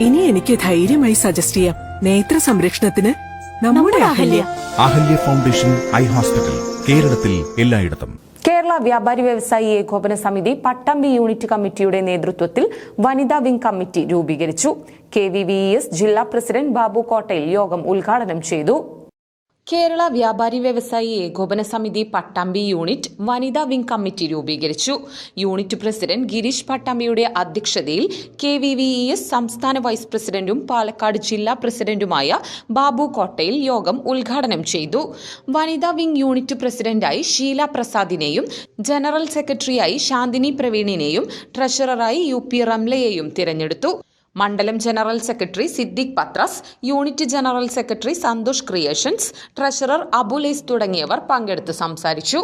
ഇനി എനിക്ക് ധൈര്യമായി സജസ്റ്റ് ചെയ്യാം. നേത്ര സംരക്ഷണത്തിന് നമ്മുടെ Ahalya. Ahalya. Foundation eye hospital കേരളത്തിൽ എല്ലായിടത്തും. കേരള വ്യാപാരി വ്യവസായി ഏകോപന സമിതി പട്ടാമ്പി യൂണിറ്റ് കമ്മിറ്റിയുടെ നേതൃത്വത്തിൽ വനിതാ വിംഗ് കമ്മിറ്റി രൂപീകരിച്ചു. കെ വി വി എസ് ജില്ലാ പ്രസിഡന്റ് ബാബു കോട്ടയിൽ യോഗം ഉദ്ഘാടനം ചെയ്തു. കേരള വ്യാപാരി വ്യവസായി ഏകോപന സമിതി പട്ടാമ്പി യൂണിറ്റ് വനിതാ വിംഗ് കമ്മിറ്റി രൂപീകരിച്ചു. യൂണിറ്റ് പ്രസിഡന്റ് ഗിരീഷ് പട്ടാമ്പിയുടെ അധ്യക്ഷതയിൽ K V V E S സംസ്ഥാന വൈസ് പ്രസിഡന്റും പാലക്കാട് ജില്ലാ പ്രസിഡന്റുമായ ബാബു കോട്ടയിൽ യോഗം ഉദ്ഘാടനം ചെയ്തു. വനിതാ വിംഗ് യൂണിറ്റ് പ്രസിഡന്റായി ഷീല പ്രസാദിനെയും ജനറൽ സെക്രട്ടറിയായി ശാന്തിനി പ്രവീണിനെയും ട്രഷററായി യു പി റംലയെയും തിരഞ്ഞെടുത്തു. മണ്ഡലം general secretary Siddique Pathras unit general secretary Santhosh creations treasurer Abules തുടങ്ങിയവർ പങ്കെടുത്ത് സംസാരിച്ചു.